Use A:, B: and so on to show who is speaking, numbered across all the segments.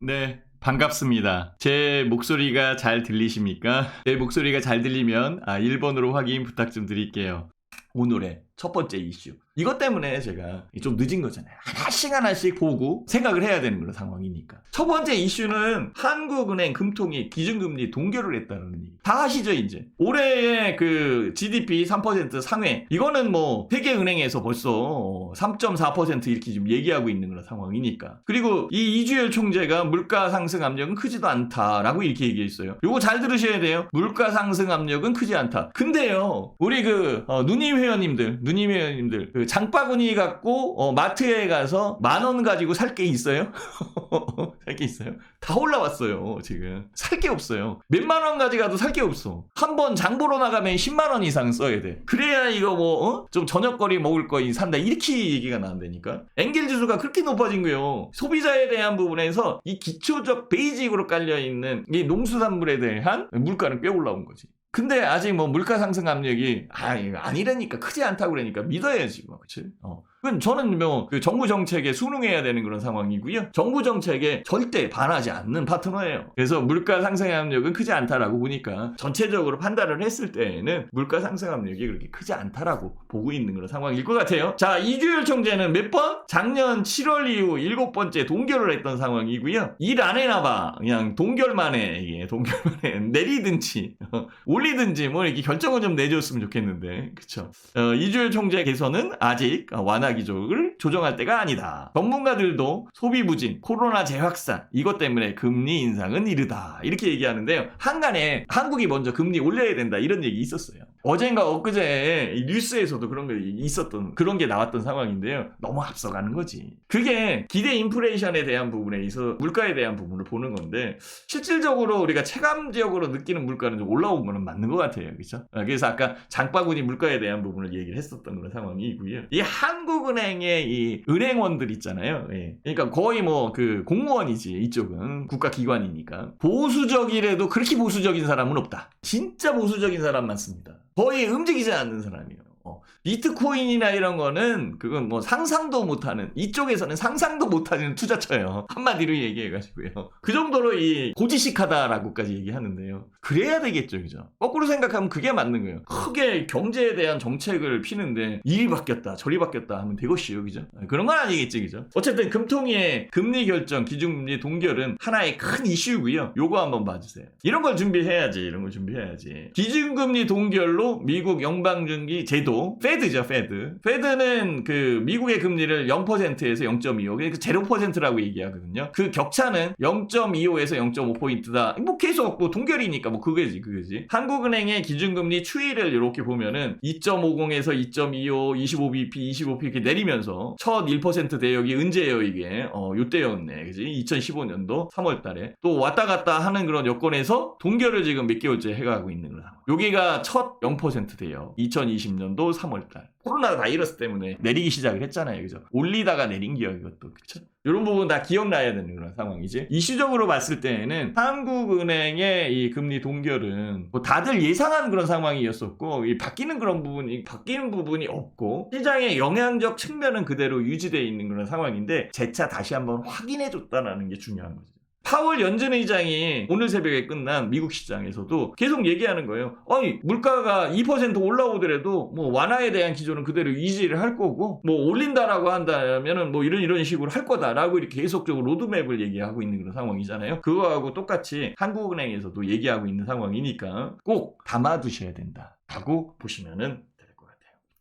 A: 네, 반갑습니다. 제 목소리가 잘 들리십니까? 제 목소리가 잘 들리면 아, 1번으로 확인 부탁 좀 드릴게요. 오늘의 첫 번째 이슈. 이것 때문에 제가 좀 늦은 거잖아요. 하나씩 하나씩 보고 생각을 해야 되는 그런 상황이니까. 첫 번째 이슈는 한국은행 금통이 기준금리 동결을 했다는 얘기. 다 아시죠, 이제? 올해의 그 GDP 3% 상회. 이거는 뭐 세계은행에서 벌써 3.4% 이렇게 지금 얘기하고 있는 그런 상황이니까. 그리고 이 이주열 총재가 물가 상승 압력은 크지도 않다라고 이렇게 얘기했어요. 요거 잘 들으셔야 돼요. 물가 상승 압력은 크지 않다. 근데요, 우리 그 어, 누님 회원님들, 누님 회원님들, 그 장바구니 갖고 어, 마트에 가서 만 원 가지고 살 게 있어요? 살 게 있어요? 다 올라왔어요, 지금. 살 게 없어요. 몇만 원 가져가도 살 게 없어. 한 번 장보러 나가면 10만 원 이상 써야 돼. 그래야 이거 뭐, 어? 좀 저녁거리 먹을 거 산다. 이렇게 얘기가 나온다니까. 엔겔 지수가 그렇게 높아진 거예요. 소비자에 대한 부분에서 이 기초적 베이직으로 깔려있는 이 농수산물에 대한 물가는 꽤 올라온 거지. 근데 아직 뭐 물가 상승 압력이 아 아니라니까 크지 않다고 그러니까 믿어야지 뭐 그치? 어. 그건 저는 뭐 그 정부 정책에 순응해야 되는 그런 상황이고요. 정부 정책에 절대 반하지 않는 파트너예요. 그래서 물가 상승 압력은 크지 않다라고 보니까 전체적으로 판단을 했을 때에는 물가 상승 압력이 그렇게 크지 않다라고 보고 있는 그런 상황일 것 같아요. 자 이주열 총재는 몇 번? 작년 7월 이후 일곱 번째 동결을 했던 상황이고요. 일 안 해나 봐 그냥 동결만에 이게 동결만에 내리든지 올리든지 뭐 이렇게 결정을 좀 내줬으면 좋겠는데 그쵸? 어, 이주열 총재께서는 아직 완화 기조를 조정할 때가 아니다. 전문가들도 소비 부진, 코로나 재확산 이것 때문에 금리 인상은 이르다 이렇게 얘기하는데요. 한간에 한국이 먼저 금리 올려야 된다 이런 얘기 있었어요. 어젠가 엊그제 이 뉴스에서도 그런 게 있었던 그런 게 나왔던 상황인데요. 너무 앞서가는 거지. 그게 기대 인플레이션에 대한 부분에 있어 물가에 대한 부분을 보는 건데 실질적으로 우리가 체감적으로 느끼는 물가는 좀 올라온 거는 맞는 것 같아요. 그렇죠? 그래서 아까 장바구니 물가에 대한 부분을 얘기를 했었던 그런 상황이고요. 이 한국 은행의 이 은행원들 있잖아요. 예. 그러니까 거의 뭐 그 공무원이지 이쪽은 국가기관이니까 보수적이라도 그렇게 보수적인 사람은 없다. 진짜 보수적인 사람 많습니다. 거의 움직이지 않는 사람이에요. 어, 비트코인이나 이런 거는 그건 뭐 상상도 못하는 이쪽에서는 상상도 못하는 투자처예요. 한마디로 얘기해가지고요. 그 정도로 이 고지식하다라고까지 얘기하는데요. 그래야 되겠죠, 그죠? 거꾸로 생각하면 그게 맞는 거예요. 크게 경제에 대한 정책을 피는데 일이 바뀌었다, 저리 바뀌었다 하면 되것이요, 그죠? 그런 건 아니겠지, 그죠? 어쨌든 금통위의 금리 결정, 기준금리 동결은 하나의 큰 이슈고요. 요거 한번 봐주세요. 이런 걸 준비해야지, 이런 걸 준비해야지. 기준금리 동결로 미국 영방준기 제도, 페드죠, 페드. 페드는 그 미국의 금리를 0%에서 0.25, 그러니까 0%라고 얘기하거든요. 그 격차는 0.25에서 0.5포인트다. 뭐 계속 뭐 동결이니까 뭐 그거지, 그거지. 한국은행의 기준금리 추이를 이렇게 보면은 2.50에서 2.25, 25bp, 25p 이렇게 내리면서 첫 1% 대역이 언제예요, 이게? 어, 요때였네. 그지? 2015년도 3월 달에. 또 왔다 갔다 하는 그런 여건에서 동결을 지금 몇 개월째 해가고 있는 거야. 여기가 첫 0% 대역. 2020년도 3월 달. 코로나 바이러스 때문에 내리기 시작을 했잖아요. 그죠? 올리다가 내린 기억 이것도. 그쵸? 이런 부분 다 기억나야 되는 그런 상황이지. 이슈적으로 봤을 때에는 한국은행의 이 금리 동결은 뭐 다들 예상한 그런 상황이었었고 이 바뀌는 그런 부분이 바뀌는 부분이 없고 시장의 영향적 측면은 그대로 유지되어 있는 그런 상황인데 재차 다시 한번 확인해 줬다라는 게 중요한 거죠. 파월 연준 의장이 오늘 새벽에 끝난 미국 시장에서도 계속 얘기하는 거예요. 아니 물가가 2% 올라오더라도 뭐 완화에 대한 기조는 그대로 유지를 할 거고 뭐 올린다라고 한다면은 뭐 이런 이런 식으로 할 거다라고 이렇게 계속적으로 로드맵을 얘기하고 있는 그런 상황이잖아요. 그거하고 똑같이 한국은행에서도 얘기하고 있는 상황이니까 꼭 담아두셔야 된다라고 보시면은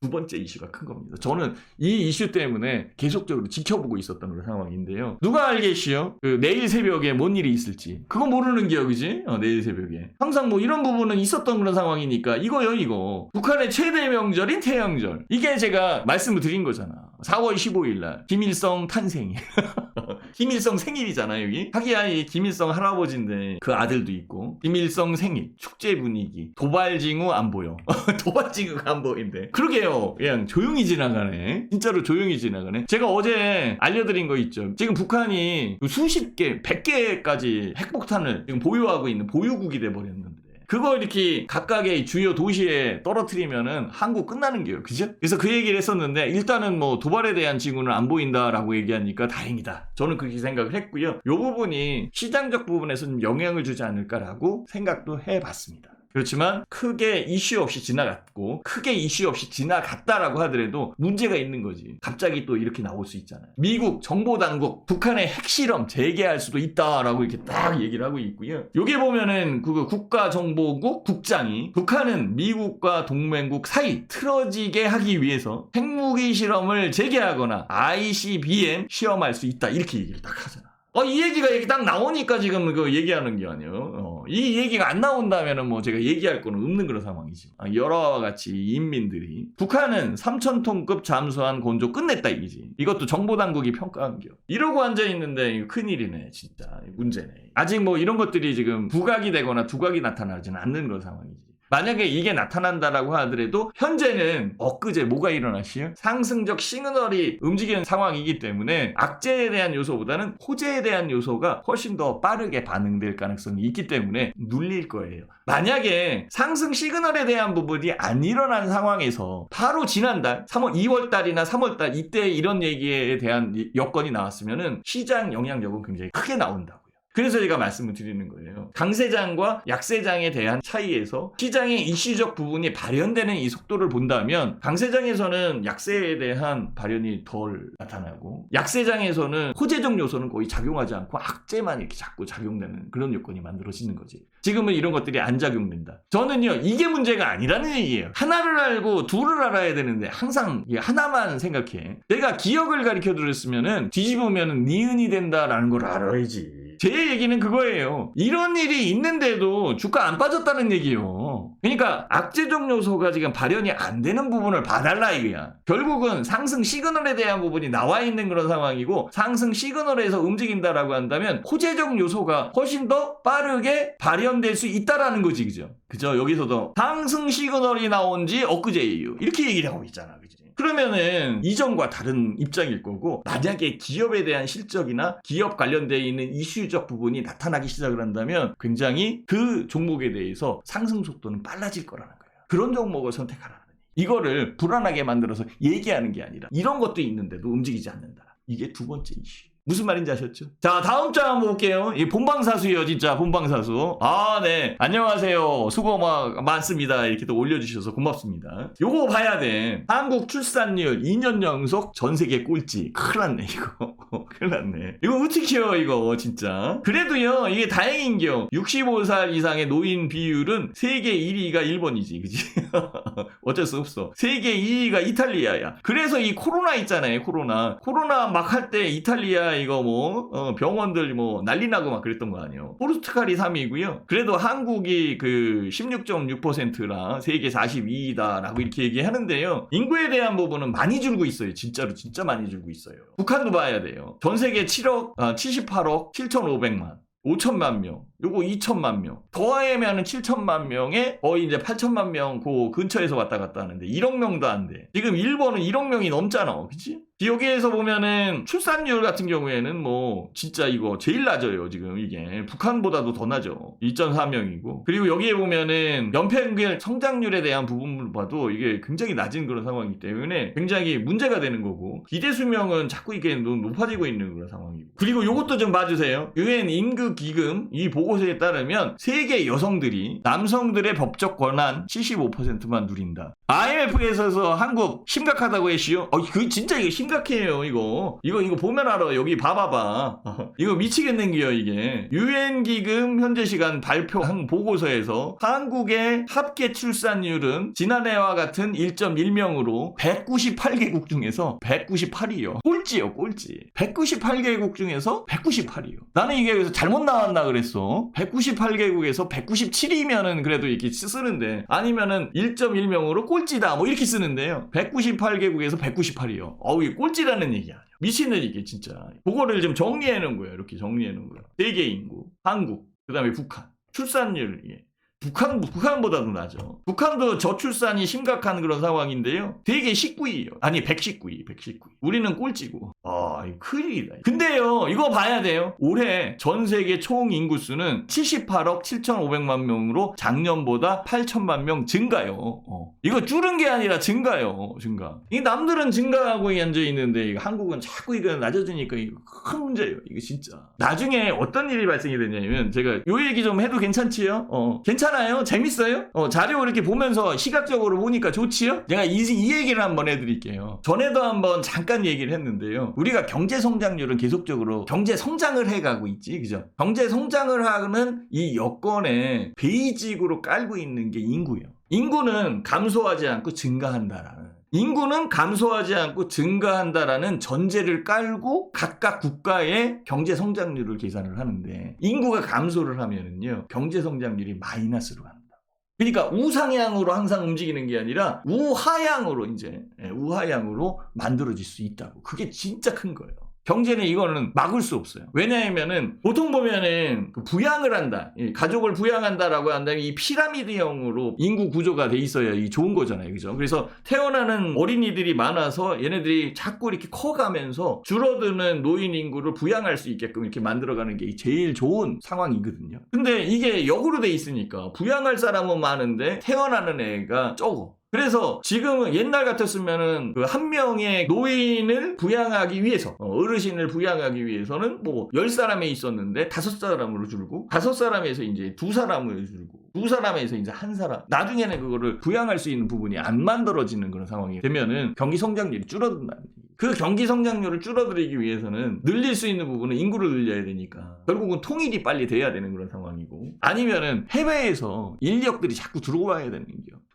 A: 두 번째 이슈가 큰 겁니다. 저는 이 이슈 때문에 계속적으로 지켜보고 있었던 상황인데요. 누가 알겠시요? 그 내일 새벽에 뭔 일이 있을지. 그거 모르는 기억이지? 어, 내일 새벽에. 항상 뭐 이런 부분은 있었던 그런 상황이니까 이거요, 이거. 북한의 최대 명절인 태양절. 이게 제가 말씀을 드린 거잖아. 4월 15일 날. 김일성 탄생이. 김일성 생일이잖아요, 여기. 하기야 이 김일성 할아버지인데 그 아들도 있고. 김일성 생일. 축제 분위기. 도발징후 안 보여. 도발징후가 안 보인대. 그러게요. 그냥 조용히 지나가네. 진짜로 조용히 지나가네. 제가 어제 알려드린 거 있죠. 지금 북한이 수십 개, 백 개까지 핵폭탄을 지금 보유하고 있는 보유국이 돼 버렸는데. 그거 이렇게 각각의 주요 도시에 떨어뜨리면은 한국 끝나는 게요. 그죠? 그래서 그 얘기를 했었는데 일단은 뭐 도발에 대한 징후는 안 보인다라고 얘기하니까 다행이다. 저는 그렇게 생각을 했고요. 요 부분이 시장적 부분에서 좀 영향을 주지 않을까라고 생각도 해봤습니다. 그렇지만 크게 이슈 없이 지나갔고 크게 이슈 없이 지나갔다라고 하더라도 문제가 있는 거지. 갑자기 또 이렇게 나올 수 있잖아요. 미국 정보 당국 북한의 핵실험 재개할 수도 있다라고 이렇게 딱 얘기를 하고 있고요. 여기 보면은 그 국가정보국 국장이 북한은 미국과 동맹국 사이 틀어지게 하기 위해서 핵무기 실험을 재개하거나 ICBM 시험할 수 있다 이렇게 얘기를 딱 하잖아. 어, 이 얘기가 여기 딱 나오니까 지금 그 얘기하는 게 아니에요. 어, 이 얘기가 안 나온다면은 뭐 제가 얘기할 거는 없는 그런 상황이지. 아, 여러와 같이 인민들이 북한은 3,000톤급 잠수함 건조 끝냈다 이지. 이것도 정보당국이 평가한 겨. 이러고 앉아 있는데 큰일이네, 진짜. 문제네. 아직 뭐 이런 것들이 지금 부각이 되거나 두각이 나타나지는 않는 그런 상황이지. 만약에 이게 나타난다라고 하더라도 현재는 엊그제 뭐가 일어나시요? 상승적 시그널이 움직이는 상황이기 때문에 악재에 대한 요소보다는 호재에 대한 요소가 훨씬 더 빠르게 반응될 가능성이 있기 때문에 눌릴 거예요. 만약에 상승 시그널에 대한 부분이 안 일어난 상황에서 바로 지난달 3월 2월 달이나 3월 달 이때 이런 얘기에 대한 여건이 나왔으면은 시장 영향력은 굉장히 크게 나온다고요. 그래서 제가 말씀을 드리는 거예요. 강세장과 약세장에 대한 차이에서 시장의 이슈적 부분이 발현되는 이 속도를 본다면 강세장에서는 약세에 대한 발현이 덜 나타나고 약세장에서는 호재적 요소는 거의 작용하지 않고 악재만 이렇게 자꾸 작용되는 그런 요건이 만들어지는 거지. 지금은 이런 것들이 안 작용된다. 저는요, 이게 문제가 아니라는 얘기예요. 하나를 알고 둘을 알아야 되는데 항상 하나만 생각해. 내가 기억을 가르쳐 드렸으면은 뒤집으면 니은이 된다라는 걸 알아야지. 제 얘기는 그거예요. 이런 일이 있는데도 주가 안 빠졌다는 얘기예요. 그러니까 악재적 요소가 지금 발현이 안 되는 부분을 봐달라 이거야. 결국은 상승 시그널에 대한 부분이 나와 있는 그런 상황이고 상승 시그널에서 움직인다라고 한다면 호재적 요소가 훨씬 더 빠르게 발현될 수 있다라는 거지, 그죠? 그죠? 여기서도 상승 시그널이 나온 지 엊그제예요. 이렇게 얘기를 하고 있잖아, 그지? 그러면은 이전과 다른 입장일 거고 만약에 기업에 대한 실적이나 기업 관련되어 있는 이슈적 부분이 나타나기 시작을 한다면 굉장히 그 종목에 대해서 상승 속도는 빨라질 거라는 거예요. 그런 종목을 선택하라는 거예요. 이거를 불안하게 만들어서 얘기하는 게 아니라 이런 것도 있는데도 움직이지 않는다. 이게 두 번째 이슈. 무슨 말인지 아셨죠? 자, 다음 장 한번 볼게요. 이 본방사수예요, 진짜 본방사수. 아, 네. 안녕하세요. 수고 막 많습니다. 이렇게 또 올려주셔서 고맙습니다. 요거 봐야 돼. 한국 출산율 2년 연속 전 세계 꼴찌. 큰일 났네, 이거. 큰일 났네. 이거 어떡해요, 이거, 진짜. 그래도요, 이게 다행인겨. 65살 이상의 노인 비율은 세계 1위가 일본이지, 그지? 어쩔 수 없어. 세계 2위가 이탈리아야. 그래서 이 코로나 있잖아요, 코로나. 코로나 막 할 때 이탈리아 이거 뭐 어, 병원들 뭐 난리 나고 막 그랬던 거 아니에요. 포르투갈이 3위고요. 그래도 한국이 그 16.6%라 세계 42위다라고 이렇게 얘기하는데요. 인구에 대한 부분은 많이 줄고 있어요. 진짜로 진짜 많이 줄고 있어요. 북한도 봐야 돼요. 전 세계 7억 아, 78억 7,500만 5천만 명, 요거 2천만 명, 더하면은 7천만 명에 거의 이제 8천만 명 그 근처에서 왔다 갔다 하는데 1억 명도 안 돼. 지금 일본은 1억 명이 넘잖아, 그치? 여기에서 보면은 출산율 같은 경우에는 뭐 진짜 이거 제일 낮아요 지금 이게. 북한보다도 더 낮죠 2.4명이고. 그리고 여기에 보면은 연평균 성장률에 대한 부분을 봐도 이게 굉장히 낮은 그런 상황이기 때문에 굉장히 문제가 되는 거고 기대 수명은 자꾸 이게 높아지고 있는 그런 상황이고. 그리고 요것도 좀 봐주세요. 유엔 임금 기금 이 보고 서에 따르면 세계 여성들이 남성들의 법적 권한 75%만 누린다. IMF에서 한국 심각하다고 했시요 어, 그 진짜 이거 심각해요 이거. 이거 이거 보면 알아 여기 봐봐봐. 이거 미치겠는겨 이게. 유엔 기금 현재 시간 발표한 보고서에서 한국의 합계 출산율은 지난해와 같은 1.1명으로 198개국 중에서 198이요. 꼴찌요 꼴찌. 198개국 중에서 198이요. 나는 이게 그래서 잘못 나왔나 그랬어 198개국에서 197이면은 그래도 이렇게 쓰는데 아니면은 1.1명으로 꼴찌다 뭐 이렇게 쓰는데요. 198개국에서 198이요. 어우 이게 꼴찌라는 얘기 아니야. 미친는 이게 진짜. 그거를 좀 정리해 놓은 거예요. 이렇게 정리해 놓은 거예요. 세계 인구 한국 그 다음에 북한. 출산율 예. 북한, 북한보다도 나죠. 북한도 저출산이 심각한 그런 상황인데요. 되게 19위예요. 아니, 119위, 119위. 우리는 꼴찌고. 아, 이거 큰일이다. 근데요, 이거 봐야 돼요. 올해 전 세계 총 인구수는 78억 7,500만 명으로 작년보다 8천만 명 증가요. 어. 이거 줄은 게 아니라 증가요. 증가. 이 남들은 증가하고 앉아 있는데 한국은 자꾸 이거 낮아지니까 이거 큰 문제예요. 이거 진짜. 나중에 어떤 일이 발생이 되냐면 제가 요 얘기 좀 해도 괜찮지요? 어. 괜찮아 요? 재밌어요? 어, 자료 이렇게 보면서 시각적으로 보니까 좋지요? 제가 이, 이 얘기를 한번 해드릴게요. 전에도 한번 잠깐 얘기를 했는데요. 우리가 경제 성장률은 계속적으로 경제 성장을 해가고 있지, 그죠? 경제 성장을 하는 이 여건에 베이직으로 깔고 있는 게 인구예요. 인구는 감소하지 않고 증가한다라는. 인구는 감소하지 않고 증가한다라는 전제를 깔고 각각 국가의 경제 성장률을 계산을 하는데 인구가 감소를 하면은요 경제 성장률이 마이너스로 간다. 그러니까 우상향으로 항상 움직이는 게 아니라 우하향으로 이제 예, 우하향으로 만들어질 수 있다고. 그게 진짜 큰 거예요. 경제는 이거는 막을 수 없어요. 왜냐하면은 보통 보면은 그 부양을 한다, 이 가족을 부양한다라고 한다면 이 피라미드형으로 인구 구조가 돼 있어야 이 좋은 거잖아요, 그죠? 그래서 태어나는 어린이들이 많아서 얘네들이 자꾸 이렇게 커가면서 줄어드는 노인 인구를 부양할 수 있게끔 이렇게 만들어가는 게 제일 좋은 상황이거든요. 근데 이게 역으로 돼 있으니까 부양할 사람은 많은데 태어나는 애가 적어. 그래서 지금은 옛날 같았으면은 그 한 명의 노인을 부양하기 위해서 어, 어르신을 부양하기 위해서는 뭐 열 사람에 있었는데 다섯 사람으로 줄고 다섯 사람에서 이제 두 사람으로 줄고 두 사람에서 이제 한 사람 나중에는 그거를 부양할 수 있는 부분이 안 만들어지는 그런 상황이 되면은 경기 성장률이 줄어든다는 얘기. 그 경기 성장률을 줄어들이기 위해서는 늘릴 수 있는 부분은 인구를 늘려야 되니까 결국은 통일이 빨리 돼야 되는 그런 상황이고 아니면은 해외에서 인력들이 자꾸 들어와야 되는.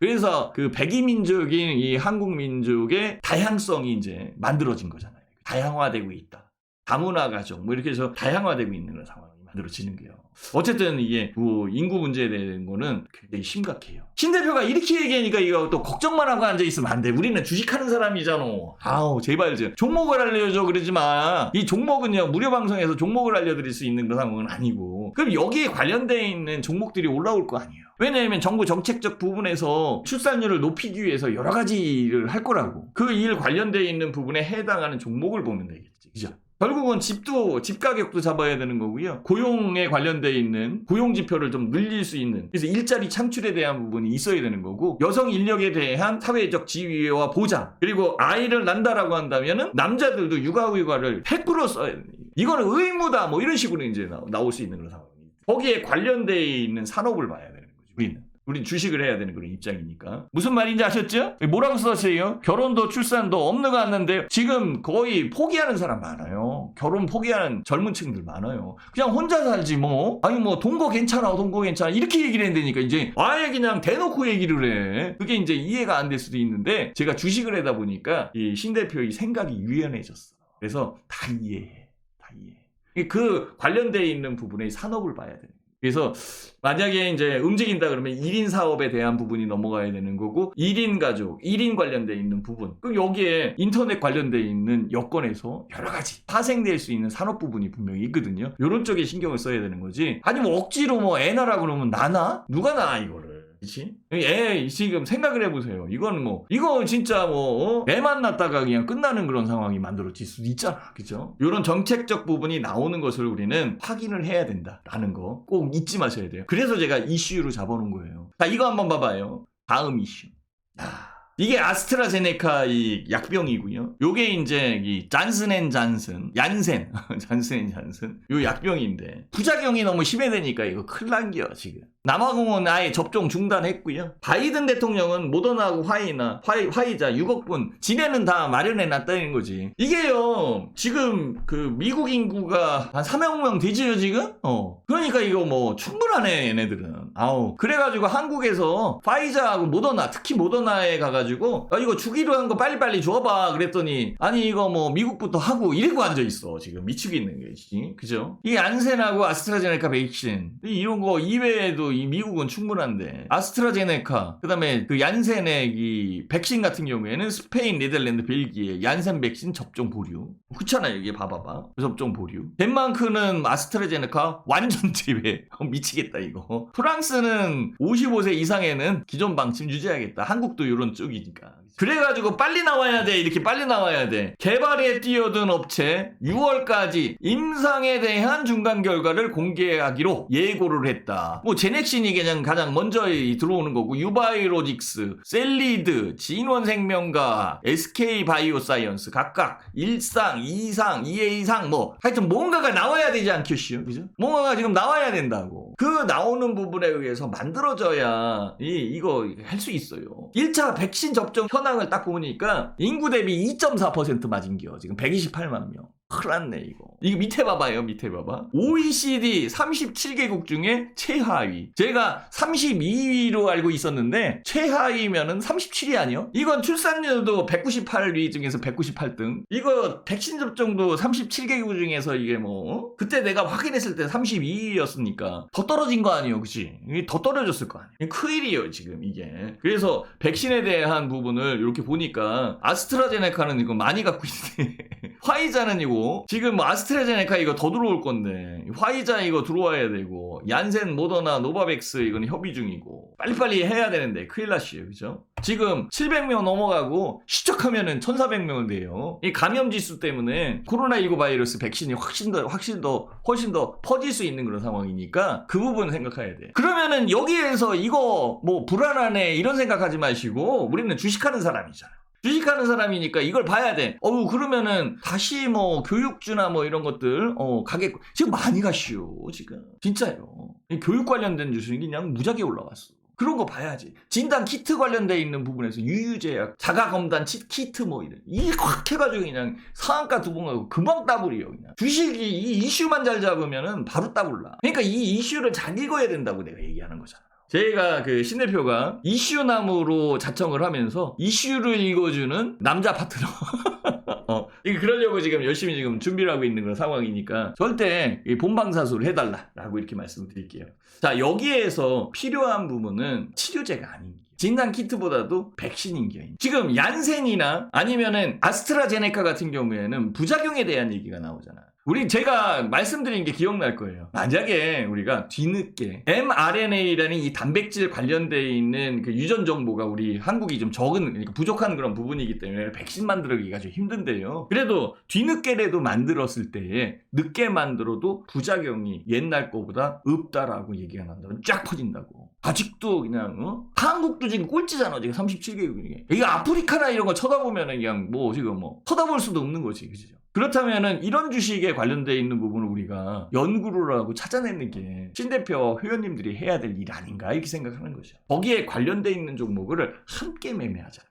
A: 그래서 그 백이 민족인 이 한국 민족의 다양성이 이제 만들어진 거잖아요. 다양화되고 있다. 다문화 가족 뭐 이렇게 해서 다양화되고 있는 그런 상황이 만들어지는 거예요. 어쨌든 이게 그 인구 문제에 대한 거는 굉장히 심각해요. 신 대표가 이렇게 얘기하니까 이거 또 걱정만 하고 앉아 있으면 안 돼. 우리는 주식하는 사람이잖아. 아우 제발 좀 종목을 알려줘 그러지 마. 이 종목은요 무료 방송에서 종목을 알려드릴 수 있는 그런 상황은 아니고. 그럼 여기에 관련돼 있는 종목들이 올라올 거 아니에요. 왜냐하면 정부 정책적 부분에서 출산율을 높이기 위해서 여러 가지 일을 할 거라고. 그 일 관련돼 있는 부분에 해당하는 종목을 보면 되겠지. 그죠? 결국은 집도 집 가격도 잡아야 되는 거고요. 고용에 관련돼 있는 고용 지표를 좀 늘릴 수 있는 그래서 일자리 창출에 대한 부분이 있어야 되는 거고 여성 인력에 대한 사회적 지위와 보장 그리고 아이를 난다라고 한다면은 남자들도 육아 휴가를 100% 써야 거예요. 이거는 의무다 뭐 이런 식으로 이제 나- 나올 수 있는 그런 상황이 거기에 관련돼 있는 산업을 거죠. 우리는. 우린 주식을 해야 되는 그런 입장이니까. 무슨 말인지 아셨죠? 뭐라고 써세요? 결혼도 출산도 없는 거 같는데 지금 거의 포기하는 사람 많아요. 결혼 포기하는 젊은 층들 많아요. 그냥 혼자 살지 뭐. 아니 뭐 동거 괜찮아, 동거 괜찮아 이렇게 얘기를 한다니까 이제 아예 그냥 대놓고 얘기를 해. 그게 이제 이해가 안 될 수도 있는데 제가 주식을 하다 보니까 이 신 대표의 생각이 유연해졌어. 그래서 다 이해해, 다 이해. 그 관련돼 있는 부분의 산업을 봐야 돼. 그래서 만약에 이제 움직인다 그러면 1인 사업에 대한 부분이 넘어가야 되는 거고 1인 가족, 1인 관련돼 있는 부분. 그럼 여기에 인터넷 관련돼 있는 여건에서 여러 가지 파생될 수 있는 산업 부분이 분명히 있거든요. 이런 쪽에 신경을 써야 되는 거지. 아니면 억지로 뭐 애나라 그러면 나나? 누가 나 이거를. 그치? 애 지금 생각을 해보세요. 이건 뭐 이거 진짜 뭐 어? 애 만났다가 그냥 끝나는 그런 상황이 만들어질 수도 있잖아. 그죠? 이런 정책적 부분이 나오는 것을 우리는 확인을 해야 된다라는 거 꼭 잊지 마셔야 돼요. 그래서 제가 이슈로 잡아놓은 거예요. 자 이거 한번 봐봐요. 다음 이슈. 야, 이게 아스트라제네카 이 약병이고요. 요게 이제 이 잔슨앤 잔슨, 얀센, 잔슨앤 잔슨 요 약병인데 부작용이 너무 심해되니까 이거 큰일 난겨 지금. 남아공은 아예 접종 중단했고요. 바이든 대통령은 모더나하고 화이나 화이, 화이자 6억 분 지네는 다 마련해 놨다는 거지. 이게요 지금 그 미국 인구가 한 3억 명 되지요 지금? 어. 그러니까 이거 뭐 충분하네 얘네들은. 아우 그래가지고 한국에서 파이자하고 모더나 특히 모더나에 가가지고 아, 이거 주기로 한 거 빨리빨리 줘봐 그랬더니 아니 이거 뭐 미국부터 하고 이러고 앉아 있어 지금 미치고 있는 거지. 그죠? 이 안센하고 아스트라제네카 백신 이런 거 이외에도 이 미국은 충분한데 아스트라제네카 그다음에 그 얀센의 이 백신 같은 경우에는 스페인, 네덜란드, 벨기에 얀센 백신 접종 보류. 그렇잖아요 이게 봐봐봐. 접종 보류. 덴마크는 아스트라제네카 완전 제외. 어, 미치겠다 이거. 프랑스는 55세 이상에는 기존 방침 유지하겠다. 한국도 이런 쪽이니까 그래가지고 빨리 나와야 돼. 이렇게 빨리 나와야 돼. 개발에 뛰어든 업체 6월까지 임상에 대한 중간 결과를 공개하기로 예고를 했다. 뭐 제넥신이 그냥 가장 먼저 이 들어오는 거고 유바이로직스 셀리드 진원생명과 SK바이오사이언스 각각 1상 2상 2회 이상 뭐 하여튼 뭔가가 나와야 되지 않겠슈? 그죠? 뭔가가 지금 나와야 된다고. 그 나오는 부분에 의해서 만들어져야 이 이거 할 수 있어요. 1차 백신 접종 현 황을 딱 보니까 인구 대비 2.4% 맞은겨 지금 128만 명 큰일 났네 이거. 이거 밑에 봐봐요 밑에 봐봐. OECD 37개국 중에 최하위. 제가 32위로 알고 있었는데 최하위면은 37위 아니요? 이건 출산율도 198위 중에서 198등. 이거 백신 접종도 37개국 중에서 이게 뭐 어? 그때 내가 확인했을 때 32위였으니까 더 떨어진 거 아니에요? 그치? 더 떨어졌을 거 아니에요 큰일이에요 지금 이게. 그래서 백신에 대한 부분을 이렇게 보니까 아스트라제네카는 이거 많이 갖고 있네 화이자는 이거 지금 뭐 아스트라제네카 이거 더 들어올 건데 화이자 이거 들어와야 되고 얀센 모더나 노바백스 이건 협의 중이고 빨리빨리 해야 되는데 큰일 났어요. 그죠? 지금 700명 넘어가고 시적하면은 1400명은 돼요. 이 감염 지수 때문에 코로나19 바이러스 백신이 훨씬 더 훨씬 더 훨씬 더 퍼질 수 있는 그런 상황이니까 그 부분 생각해야 돼. 그러면은 여기에서 이거 뭐 불안하네 이런 생각하지 마시고 우리는 주식하는 사람이잖아 주식하는 사람이니까 이걸 봐야 돼. 어우, 그러면은 다시 뭐 교육주나 뭐 이런 것들, 어, 가겠고. 지금 많이 가시오, 지금. 진짜요. 이 교육 관련된 주식이 그냥 무지하게 올라갔어. 그런 거 봐야지. 진단 키트 관련돼 있는 부분에서 유유제약, 자가검단 치- 키트 뭐 이런. 이게 확 해가지고 그냥 상한가 두 번 가고 금방 따블이요, 그냥. 주식이 이 이슈만 잘 잡으면은 바로 따블라. 그러니까 이 이슈를 잘 읽어야 된다고 내가 얘기하는 거잖아. 제가 그 신 대표가 이슈남으로 자청을 하면서 이슈를 읽어주는 남자 파트너. 어, 이게 그러려고 지금 열심히 지금 준비를 하고 있는 그런 상황이니까 절대 이 본방사수를 해달라라고 이렇게 말씀드릴게요. 자, 여기에서 필요한 부분은 치료제가 아닌 게. 진단 키트보다도 백신인 게 지금 얀센이나 아니면은 아스트라제네카 같은 경우에는 부작용에 대한 얘기가 나오잖아. 우리 제가 말씀드린 게 기억날 거예요. 만약에 우리가 뒤늦게 mRNA라는 이 단백질 관련돼 있는 그 유전 정보가 우리 한국이 좀 적은 그러니까 부족한 그런 부분이기 때문에 백신 만들기가 좀 힘든데요. 그래도 뒤늦게라도 만들었을 때에 늦게 만들어도 부작용이 옛날 거보다 없다라고 얘기가 난다고 쫙 퍼진다고. 아직도 그냥 어? 한국도 지금 꼴찌잖아 지금 37개국이. 이게 아프리카나 이런 거 쳐다보면은 그냥 뭐 지금 뭐 쳐다볼 수도 없는 거지, 그죠? 그렇다면은 이런 주식에 관련돼 있는 부분을 우리가 연구를 하고 찾아내는 게 신 대표 회원님들이 해야 될 일 아닌가 이렇게 생각하는 거죠. 거기에 관련돼 있는 종목을 함께 매매하자.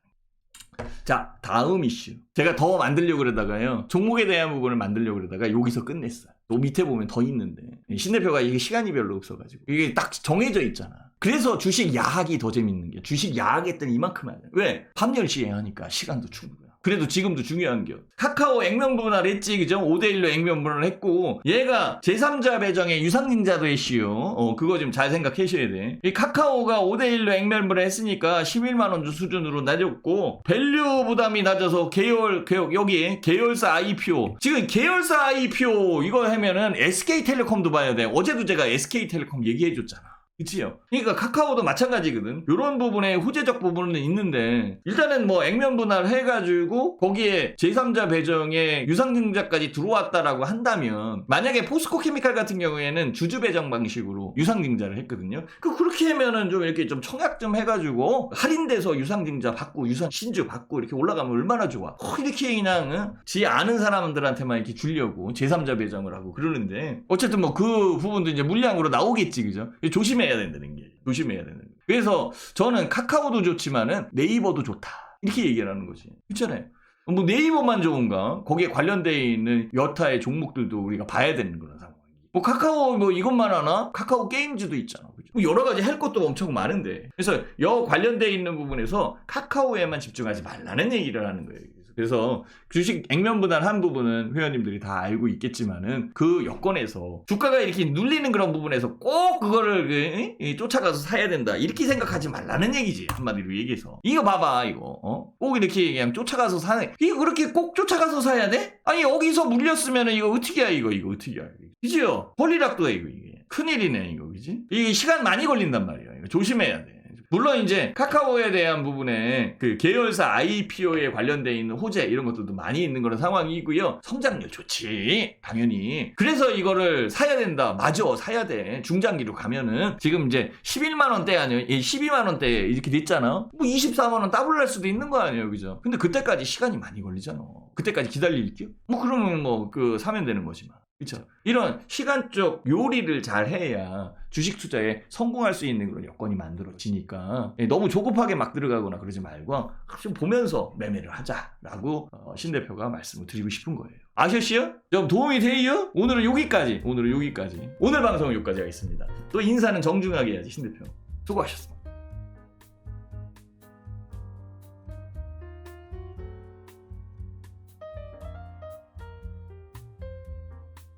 A: 자, 다음 이슈. 제가 더 만들려고 그러다가요. 종목에 대한 부분을 만들려고 그러다가 여기서 끝냈어요. 또 밑에 보면 더 있는데. 신 대표가 이게 시간이 별로 없어가지고. 이게 딱 정해져 있잖아. 그래서 주식 야학이 더 재밌는 게 주식 야학했더니 이만큼 하냐. 왜? 밤 10시에 하니까 시간도 충분해. 그래도 지금도 중요한 겨. 카카오 액면 분할 했지, 그죠? 5대1로 액면 분할 했고, 얘가 제3자 배정에 유상증자도 했시요. 어, 그거 좀 잘 생각하셔야 돼. 이 카카오가 5대1로 액면 분할 했으니까 11만원 수준으로 낮았고, 밸류 부담이 낮아서 계열, 계열, 여기, 계열사 IPO. 지금 계열사 IPO 이거 하면은 SK텔레콤도 봐야 돼. 어제도 제가 SK텔레콤 얘기해줬잖아. 그치요? 그러니까 카카오도 마찬가지거든. 이런 부분에 후제적 부분은 있는데 일단은 뭐 액면 분할 해가지고 거기에 제3자 배정에 유상증자까지 들어왔다라고 한다면 만약에 포스코 케미칼 같은 경우에는 주주 배정 방식으로 유상증자를 했거든요. 그 그렇게 하면은 좀 이렇게 좀 청약 좀 해가지고 할인돼서 유상증자 받고 유상 신주 받고 이렇게 올라가면 얼마나 좋아. 어, 이렇게 그냥 어? 지 아는 사람들한테만 이렇게 주려고 제3자 배정을 하고 그러는데 어쨌든 뭐 그 부분도 이제 물량으로 나오겠지 그죠? 조심해. 조심해야 된다는 게 조심해야 되는 거 그래서 저는 카카오도 좋지만은 네이버도 좋다. 이렇게 얘기를 하는 거지. 그렇잖아요. 뭐 네이버만 좋은가? 거기에 관련되어 있는 여타의 종목들도 우리가 봐야 되는 그런 상황 뭐 카카오 뭐 이것만 하나? 카카오 게임즈도 있잖아. 그죠? 뭐 여러 가지 할 것도 엄청 많은데. 그래서 여 관련되어 있는 부분에서 카카오에만 집중하지 말라는 얘기를 하는 거예요 그래서 주식 액면 분할한 부분은 회원님들이 다 알고 있겠지만은 그 여건에서 주가가 이렇게 눌리는 그런 부분에서 꼭 그거를 그, 이, 쫓아가서 사야 된다. 이렇게 생각하지 말라는 얘기지. 한마디로 얘기해서. 이거 봐봐 이거. 어? 꼭 이렇게 그냥 쫓아가서 사는 이거 그렇게 꼭 쫓아가서 사야 돼? 아니 여기서 물렸으면은 이거 어떻게 야 이거? 이거 어떻게 야 그지요? 헐리락도 이거 이게. 큰일이네 이거. 그지? 이게 시간 많이 걸린단 말이야. 이거 조심해야 돼 물론 이제 카카오에 대한 부분에 그 계열사 IPO에 관련돼 있는 호재 이런 것들도 많이 있는 그런 상황이고요. 성장률 좋지. 당연히. 그래서 이거를 사야 된다. 맞아. 사야 돼. 중장기로 가면은 지금 이제 11만 원대 아니에요. 12만 원대 이렇게 됐잖아. 뭐 24만 원 더블 날 수도 있는 거 아니에요. 그죠? 근데 그때까지 시간이 많이 걸리잖아. 그때까지 기다릴게요. 뭐 그러면 뭐 그 사면 되는 거지만. 그렇죠. 이런 시간적 요리를 잘 해야 주식 투자에 성공할 수 있는 그런 여건이 만들어지니까 예, 너무 조급하게 막 들어가거나 그러지 말고 좀 보면서 매매를 하자라고 어, 신 대표가 말씀을 드리고 싶은 거예요. 아셨시요? 좀 도움이 돼요? 오늘은 여기까지. 오늘은 여기까지. 오늘 방송은 여기까지 하겠습니다. 또 인사는 정중하게 해야지 신 대표. 수고하셨습니다.